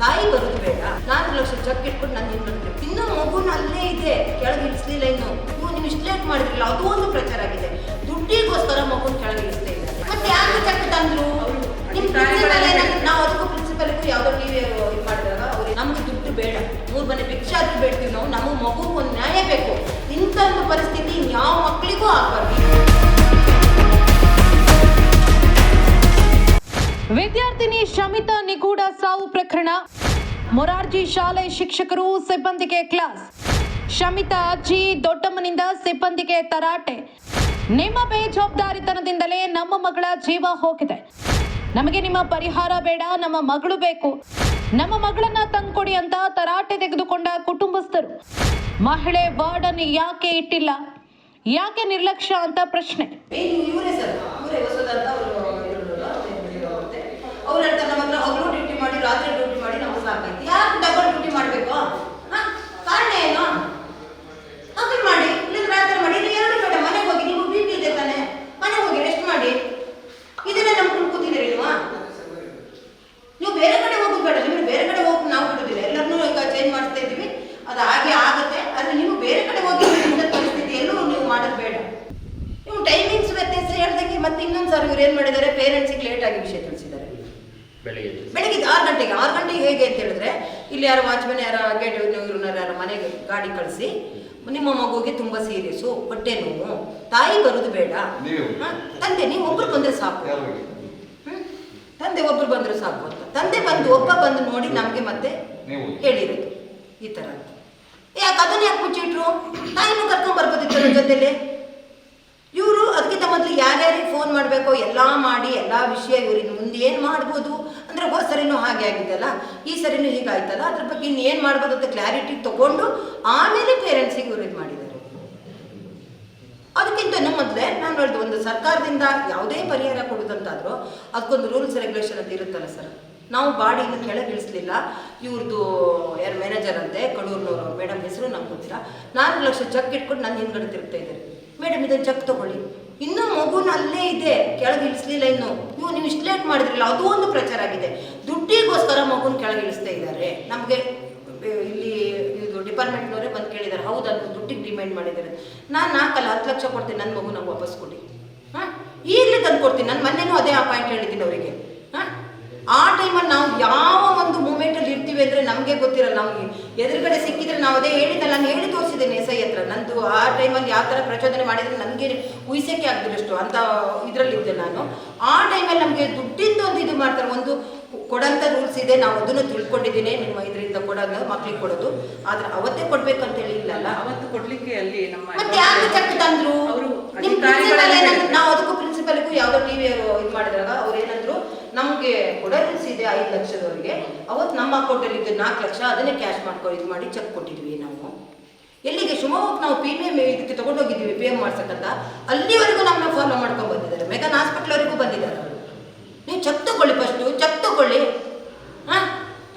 ತಾಯಿ ಬರೋದು ಬೇಡ. ನಾಲ್ಕು ಲಕ್ಷ ಚೆಕ್ ಇಟ್ಕೊಂಡು ನಾನು ಬರ್ತೀನಿ ಇನ್ನೂ ಮಗುನ ಅಲ್ಲೇ ಇದೆ. ಕೆಳಗೆ ಇಳಿಸ್ಲಿಲ್ಲ ಇನ್ನು. ನೀವು ಇಷ್ಟು ಲೇಟ್ ಮಾಡಿದ್ರಲ್ಲ, ಅದು ಒಂದು ಪ್ರಚಾರ ಆಗಿದೆ. ದುಡ್ಡಿಗೋಸ್ಕರ ಮಗುನ ಕೆಳಗೆ ಇಳಿಸ್ತಾ ಇಲ್ಲ. ಮತ್ತೆ ಯಾಕೆ ಚೆಕ್ ತಂದ್ರು? ನಿಮ್ಮ ನಾವು ಅದಕ್ಕೂ ಪ್ರಿನ್ಸಿಪಲ್ಗೂ ಯಾವುದೋ ಟಿವಿ ಇದು ಮಾಡಿದಾಗ ಅವ್ರಿಗೆ ನಮ್ಗೆ ದುಡ್ಡು ಬೇಡ. ಮೂರು ಮನೆ ಭಿಕ್ಷೆ ಆದ್ರೂ ಬೇಡ್ತೀವಿ ನಾವು. ನಮ್ಮ ಮಗುಗೆ ಒಂದು ನ್ಯಾಯ ಬೇಕು. ಇಂಥ ಪರಿಸ್ಥಿತಿ ಯಾವ ಮಕ್ಕಳಿಗೂ ವಿದ್ಯಾರ್ಥಿನಿ ಶಮಿತಾ ನಿಗೂಢ ಸಾವು ಪ್ರಕರಣ. ಮೊರಾರ್ಜಿ ಶಾಲೆ ಶಿಕ್ಷಕರು ಸಿಬ್ಬಂದಿಗೆ ಕ್ಲಾಸ್. ಶಮಿತಾ ಅಜ್ಜಿ ದೊಡ್ಡಮ್ಮನಿಂದ ಸಿಬ್ಬಂದಿಗೆ ತರಾಟೆ. ನಿಮ್ಮ ಬೇಜವಾಬ್ದಾರಿತನದಿಂದಲೇ ನಮ್ಮ ಮಗಳ ಜೀವ ಹೋಗಿದೆ. ನಮಗೆ ನಿಮ್ಮ ಪರಿಹಾರ ಬೇಡ, ನಮ್ಮ ಮಗಳು ಬೇಕು. ನಮ್ಮ ಮಗಳನ್ನ ತಂದ್ಕೊಡಿ ಅಂತ ತರಾಟೆ ತೆಗೆದುಕೊಂಡ ಕುಟುಂಬಸ್ಥರು. ಮಹಿಳೆ ವಾರ್ಡನ್ ಯಾಕೆ ಇಟ್ಟಿಲ್ಲ? ಯಾಕೆ ನಿರ್ಲಕ್ಷ್ಯ ಅಂತ ಪ್ರಶ್ನೆ ಏನು ಇವರೇ ಸರ್ ಇವರೇ ಹೊಸದಂತ ಅವರು ಅವ್ರು ಹೇಳ್ತಾರೆ ನಮ್ಮ ಹತ್ರ ಹಗಲು ಡ್ಯೂಟಿ ಮಾಡಿ ರಾತ್ರಿ ಡ್ಯೂಟಿ ಮಾಡಿ ನಮ್ಗೆ ಸಾಕಾಯ್ತು ಯಾಕೆ ಡಬಲ್ ಡ್ಯೂಟಿ ಮಾಡಬೇಕು ಕಾರಣ ಏನು ಹಾಗೆ ಮಾಡಿ ಇಲ್ಲ ರಾತ್ರಿ ಮಾಡಿ ಇಲ್ಲ ಎರಡು ಬೇಡ ಮನೆಗೆ ಹೋಗಿ ನೀವು ಬಿ ಪಿ ಇದೆ ತಾನೆ ಮನೆಗೆ ಹೋಗಿ ರೆಸ್ಟ್ ಮಾಡಿ ಇದನ್ನೇ ನಮ್ಗೆ ಕೂತಿದ್ದೀರಿಲ್ವಾ ನೀವು ಬೇರೆ ಕಡೆ ಹೋಗೋದು ಬೇಡ ನಿಮಗೆ ಬೇರೆ ಕಡೆ ಹೋಗಿ ನಾವು ಬಿಡೋದಿಲ್ಲ ಎಲ್ಲರನ್ನೂ ಈಗ ಚೇಂಜ್ ಮಾಡಿಸ್ತಾ ಇದ್ದೀವಿ ಅದು ಹಾಗೆ ಆಗುತ್ತೆ ಆದರೆ ನೀವು ಬೇರೆ ಕಡೆ ಹೋಗಿ ಇಂಥ ಪರಿಸ್ಥಿತಿಯಲ್ಲೂ ನೀವು ಮಾಡೋದು ಬೇಡ ನೀವು ಟೈಮಿಂಗ್ಸ್ ವ್ಯತ್ಯಾಸ ಹೇಳ್ದಂಗೆ ಮತ್ತೆ ಇನ್ನೊಂದು ಸಾರಿ ಇವ್ರು ಏನು ಮಾಡಿದ್ದಾರೆ ಪೇರೆಂಟ್ಸಿಗೆ ಲೇಟ್ ಆಗಿ ವಿಷಯ ತಿಳಿಸಿದ್ದಾರೆ ಬೆಳಿಗ್ಗೆ. ಬೆಳಗ್ಗೆ ಆರು ಗಂಟೆಗೆ ಆರು ಗಂಟೆಗೆ ಹೇಗೆ ಅಂತ ಹೇಳಿದ್ರೆ ಇಲ್ಲಿ ಯಾರು ವಾಚ್ಮನ್ ಯಾರು ಗೇಟ್ ಇವ್ರನ್ನ ಯಾರೋ ಮನೆಗೆ ಗಾಡಿ ಕಳಿಸಿ ನಿಮ್ಮ ಮಗುಗೆ ತುಂಬ ಸೀರಿಯಸ್ ಹೊಟ್ಟೆ ನೋವು ತಾಯಿ ಬರುದು ಬೇಡ? ತಂದೆ ನೀವು ಒಬ್ರು ಬಂದ್ರೆ ಸಾಕು? ತಂದೆ ಒಬ್ರು ಬಂದ್ರೆ ಸಾಕು ಅಂತ. ತಂದೆ ಬಂದು ಒಬ್ಬ ಬಂದು ನೋಡಿ ನಮಗೆ ಮತ್ತೆ? ಹೇಳಿರೋದು. ಈ ತರ ಅಂತ. ಯಾಕೆ ಅದನ್ನ ಯಾಕೆ ಮುಚ್ಚಿಟ್ರು? ತಾಯಿನೂ ಕರ್ಕೊಂಡ್ ಬರ್ಬೋದಿತ್ತು ನನ್ನ ಜೊತೆಲಿ? ಇವರು ಅದಕ್ಕಿಂತ ಮೊದಲು ಯಾರ್ಯಾರಿಗೆ ಫೋನ್ ಮಾಡಬೇಕೋ ಎಲ್ಲ ಮಾಡಿ ಎಲ್ಲ ವಿಷಯ ಇವ್ರಿಗೆ ಮುಂದೆ ಏನು ಮಾಡ್ಬೋದು? ಅಂದರೆ ಹೋದ ಸರಿನೂ ಹಾಗೆ ಆಗಿದೆಯಲ್ಲ ಈ ಸರಿನೂ ಹೀಗಾಯ್ತಲ್ಲ? ಅದ್ರ ಬಗ್ಗೆ ಇನ್ನು ಏನು ಮಾಡ್ಬೋದು ಅಂತ ಕ್ಲಾರಿಟಿ ತಗೊಂಡು ಆಮೇಲೆ ಪೇರೆಂಟ್ಸಿಗೆ ಇವ್ರು ಇದು ಮಾಡಿದ್ದಾರೆ. ಅದಕ್ಕಿಂತ ಮೊದಲೇ ನಾನು ಹೇಳ್ದು, ಒಂದು ಸರ್ಕಾರದಿಂದ ಯಾವುದೇ ಪರಿಹಾರ ಕೊಡೋದಂತಾದರೂ ಅದಕ್ಕೊಂದು ರೂಲ್ಸ್ ರೆಗ್ಯುಲೇಷನ್ ಅಂತ ಇರುತ್ತಲ್ಲ ಸರ್ ನಾವು ಬಾಡಿನ ಕೆಳಗೆ ಇಳಿಸ್ಲಿಲ್ಲ. ಇವ್ರದ್ದು ಯಾರು ಮ್ಯಾನೇಜರ್ ಅಂತೆ, ಕಡೂರ್ನವರು ಮೇಡಮ್ ಹೆಸರು ನಮ್ಗೆ ಗೊತ್ತಿಲ್ಲ. ನಾಲ್ಕು ಲಕ್ಷ ಚೆಕ್ ಇಟ್ಕೊಂಡು ನನ್ನ ಹಿಂದ್ಗಡೆ ತಿರುಗ್ತಾ ಇದ್ದಾರೆ ಮೇಡಮ್ ಇದನ್ನು ಚೆಕ್ ತಗೊಳ್ಳಿ. ಇನ್ನೂ ಮಗುನ ಅಲ್ಲೇ ಇದೆ. ಕೆಳಗೆ ಇಳಿಸ್ಲಿಲ್ಲ ಇನ್ನು. ನೀವು ನೀವು ಇಷ್ಟು ಲೇಟ್ ಮಾಡಿದ್ರಲ್ಲ, ಅದು ಒಂದು ಪ್ರಚಾರ ಆಗಿದೆ. ದುಡ್ಡಿಗೋಸ್ಕರ ಮಗುನ ಕೆಳಗೆ ಇಳಿಸ್ತಾ ಇದ್ದಾರೆ. ನಮಗೆ ಇಲ್ಲಿ ಇದು ಡಿಪಾರ್ಟ್ಮೆಂಟ್ನವರೇ ಬಂದು ಕೇಳಿದ್ದಾರೆ, ಹೌದು ದುಡ್ಡಿಗೆ ಡಿಮ್ಯಾಂಡ್ ಮಾಡಿದ್ದಾರೆ. ನಾನು ನಾಲ್ಕಲ್ಲ ಹತ್ತು ಲಕ್ಷ ಕೊಡ್ತೀನಿ ನನ್ನ ಮಗು ವಾಪಸ್ ಕೊಡಿ. ಹಾಂ? ಈಗಲೇ ತಂದು ಕೊಡ್ತೀನಿ, ನಾನು ಮೊನ್ನೆನೂ ಅದೇ ಅಪಾಯಿಂಟ್ ಪಾಯಿಂಟ್ ಹೇಳಿದ್ದೀನಿ ಅವರಿಗೆ. ಹಾಂ? ಆ ಟೈಮಲ್ಲಿ ನಾವು ಯಾವ ಇರ್ತೀವಿ ಅಂದರೆ ನಮಗೆ ಗೊತ್ತಿರಲ್ಲ ನಮಗೆ ಎದುರುಗಡೆ ಸಿಕ್ಕಿದ್ರೆ ನಾವು ಅದೇ ಹೇಳಿದ್ದಲ್ಲ ನಾನು ಹೇಳಿ ತೋರಿಸಿದ್ದೇನೆ ಎಸ್ ಐ ಹತ್ರ. ನಂದು ಆ ಟೈಮಲ್ಲಿ ಯಾವ ತರ ಪ್ರಚೋದನೆ ಮಾಡಿದ್ರೆ ನನಗೆ ಊಹಿಸೋಕ್ಕೆ ಆಗ್ದಿರಷ್ಟು ಅಂತ ಇದರಲ್ಲಿದ್ದೆ ನಾನು. ಆ ಟೈಮಲ್ಲಿ ನಮಗೆ ದುಡ್ಡಿಂದ ಒಂದು ಇದು ಮಾಡ್ತಾರೆ ಒಂದು ಕೊಡಂತ ರೂಲ್ಸ್ ಇದೆ ನಾವು ಅದನ್ನು ತಿಳ್ಕೊಂಡಿದ್ದೀನಿ ನಿಮ್ಮ ಇದರಿಂದ ಕೊಡೋದು ಮಕ್ಳಿಗೆ ಕೊಡೋದು. ಆದ್ರೆ ಅವತ್ತೇ ಕೊಡ್ಬೇಕಂತ ಹೇಳಿ ಇಲ್ಲಲ್ಲ ಅವತ್ತು ಕೊಡ್ಲಿಕ್ಕೆ ಅಲ್ಲಿ ನಮ್ಮ ಮತ್ತೆ ಯಾಕೆ ಚೆಕ್ ತಂದ್ರು. ನಾವು ಅದಕ್ಕೂ ಪ್ರಿನ್ಸಿಪಲ್ಗೂ ಯಾವುದೋ ಟಿವಿ ಇದು ಮಾಡಿದಾಗ ಅವ್ರು ಏನಂದ್ರು ನಮಗೆ ಕೊಡೋ ರೂಲ್ಸ್ ಇದೆ ಐದು ಲಕ್ಷದವರಿಗೆ. ಅವತ್ತು ನಮ್ಮ ಅಕೌಂಟಲ್ಲಿ ಇದ್ದು ನಾಲ್ಕು ಲಕ್ಷ ಅದನ್ನೇ ಕ್ಯಾಶ್ ಮಾಡ್ಕೊ ಇದು ಮಾಡಿ ಚೆಕ್ ಕೊಟ್ಟಿದ್ವಿ ನಾವು. ಎಲ್ಲಿಗೆ ಶಿವಮೊಗ್ಗ ನಾವು ಪಿ ಎಂ ಇದಕ್ಕೆ ತಗೊಂಡೋಗಿದ್ದೀವಿ ಪಿ ಎಂ ಮಾಡ್ಸಕ್ಕಂತ. ಅಲ್ಲಿವರೆಗೂ ನಮ್ಮನ್ನ ಫಾಲೋ ಮಾಡ್ಕೊಂಡು ಬಂದಿದ್ದಾರೆ. ಮೆಗನ್ ಹಾಸ್ಪಿಟ್ಲ್ವರೆಗೂ ಬಂದಿದ್ದಾರೆ ಅವರು. ನೀವು ಚೆಕ್ ತಗೊಳ್ಳಿ ಫಸ್ಟು ಚೆಕ್ ತಗೊಳ್ಳಿ. ಹಾಂ?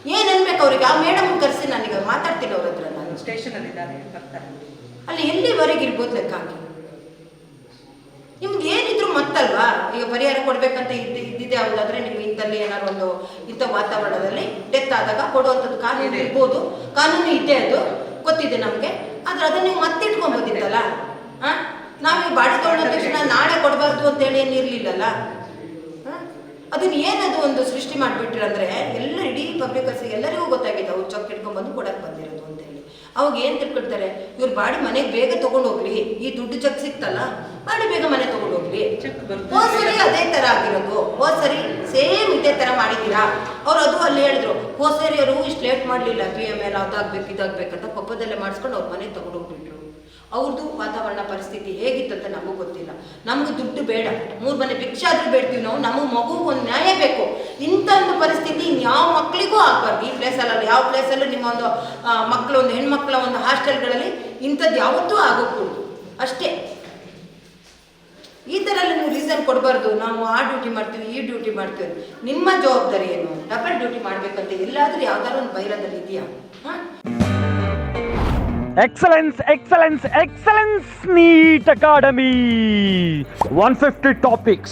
ಏನು ಅನ್ಬೇಕು ಅವ್ರಿಗೆ? ಆ ಮೇಡಮ್ ಕರೆಸಿ ನಾನೀಗ ಮಾತಾಡ್ತೀನಿ ಅವ್ರ ಹತ್ರ ನಾನು. ಸ್ಟೇಷನಲ್ಲಿ ಅಲ್ಲಿ ಇದ್ದಾರೆ ಬರ್ತಾರೆ. ಅಲ್ಲಿ ಎಲ್ಲಿವರೆಗೆ ಇರ್ಬೋದು ಲೆಕ್ಕ ಹಾಕಿ? ನಿಮ್ಗೆ ಏನಿದ್ರು ಮತ್ತಲ್ವಾ ಈಗ ಪರಿಹಾರ ಕೊಡ್ಬೇಕಂತ ಇದ್ದ ಇದ್ದಿದೆ ಹೌದಾದ್ರೆ ನಿಮ್ಗೆ ಇಂಥಲ್ಲಿ ಏನಾದ್ರು ಒಂದು ಇಂಥ ವಾತಾವರಣದಲ್ಲಿ ಡೆತ್ ಆದಾಗ ಕೊಡುವಂಥದ್ದು ಕಾನೂನು ಇರ್ಬೋದು. ಕಾನೂನು ಇದೆ ಅದು. ಗೊತ್ತಿದೆ ನಮಗೆ. ಆದ್ರೆ ಅದನ್ನ ನೀವು ಮತ್ತೆ ಇಟ್ಕೊಂಬೋದಿತ್ತಲ್ಲ? ಹಾ ನಾವು ಬಾಡಿ ತೊಗೊಂಡ ತಕ್ಷಣ ನಾಳೆ ಕೊಡಬಾರ್ದು ಅಂತೇಳಿ ಏನು ಇರಲಿಲ್ಲಲ್ಲ? ಅದನ್ನ ಏನದು ಒಂದು ಸೃಷ್ಟಿ ಮಾಡಿಬಿಟ್ರಂದ್ರೆ ಎಲ್ಲ ಇಡೀ ಪಬ್ಲಿಕರ್ಸ್ ಎಲ್ಲರಿಗೂ ಗೊತ್ತಾಗಿದೆ. ಅವ್ರು ಚೊಕ್ಕ ಇಟ್ಕೊಂಡ್ಬಂದು ಕೊಡಕ್ಕೆ ಬಂದಿರೋದು. ಅವಾಗ ಏನು ತಿಳ್ಕೊಳ್ತಾರೆ? ಇವ್ರ ಬಾಡಿ ಮನೆಗೆ ಬೇಗ ತಗೊಂಡೋಗ್ಲಿ. ಈ ದುಡ್ಡು ಚೆಕ್ ಸಿಕ್ತಲ್ಲ ಬಾಡಿ ಬೇಗ ಮನೆ ತಗೊಂಡೋಗ್ಲಿ. ಚೆಕ್ ಬರುತ್ತೆ ಹೋದ್ ಸರಿ ಅದೇ ತರ ಆಗಿರೋದು. ಹೋದ್ ಸರಿ ಸೇಮ್ ಇದೇ ತರ ಮಾಡಿದ್ದೀರಾ ಅವ್ರು ಅದು ಅಲ್ಲಿ ಹೇಳಿದ್ರು. ಹೋದ್ ಸರಿ ಅವರು ಇಷ್ಟು ಲೇಟ್ ಮಾಡಲಿಲ್ಲ. ಪಿ ಎಂ ಎಲ್ ಅದಾಗ್ಬೇಕು ಇದಾಗ್ಬೇಕಂತ ಪಪ್ಪದಲ್ಲೇ ಮಾಡಿಸ್ಕೊಂಡು ಅವ್ರ ಮನೆಗೆ ತಗೊಂಡೋಗ್ಬಿಟ್ರು. ಅವ್ರದ್ದು ವಾತಾವರಣ ಪರಿಸ್ಥಿತಿ ಹೇಗಿತ್ತಂತ ನಮಗೂ ಗೊತ್ತಿಲ್ಲ. ನಮ್ಗೆ ದುಡ್ಡು ಬೇಡ. ಮೂರು ಮನೆ ಭಿಕ್ಷೆ ಆದ್ರೂ ಬೇಡ್ತೀವಿ ನಾವು. ನಮಗೆ ಮಗು ಒಂದು ನ್ಯಾಯ ಬೇಕು. ಇಂಥ ಪರಿಸ್ಥಿತಿ ಯಾವ ಮಕ್ಕಳಿಗೂ ಆಗಬಾರ್ದು. ಈ ಪ್ಲೇಸಲ್ಲ ಯಾವ ಪ್ಲೇಸಲ್ಲೂ ನಿಮ್ಮ ಒಂದು ಮಕ್ಕಳು ಒಂದು ಹೆಣ್ಮಕ್ಳ ಒಂದು ಹಾಸ್ಟೆಲ್ಗಳಲ್ಲಿ ಇಂಥದ್ದು ಯಾವತ್ತೂ ಆಗೋಗ್ಬೋದು ಅಷ್ಟೇ. ಈ ಥರ ನೀವು ರೀಸನ್ ಕೊಡಬಾರ್ದು. ನಾವು ಆ ಡ್ಯೂಟಿ ಮಾಡ್ತೀವಿ ಈ ಡ್ಯೂಟಿ ಮಾಡ್ತೀವಿ. ನಿಮ್ಮ ಜವಾಬ್ದಾರಿ ಏನು? ಡಬಲ್ ಡ್ಯೂಟಿ ಮಾಡಬೇಕಂತ ಎಲ್ಲಾದರೂ ಯಾವ್ದಾದ್ರು ಒಂದು ಬೈರದಲ್ಲಿ ಇದೆಯಾ? ಹಾಂ? Excellence, excellence, excellence, NEET Academy. 150 topics,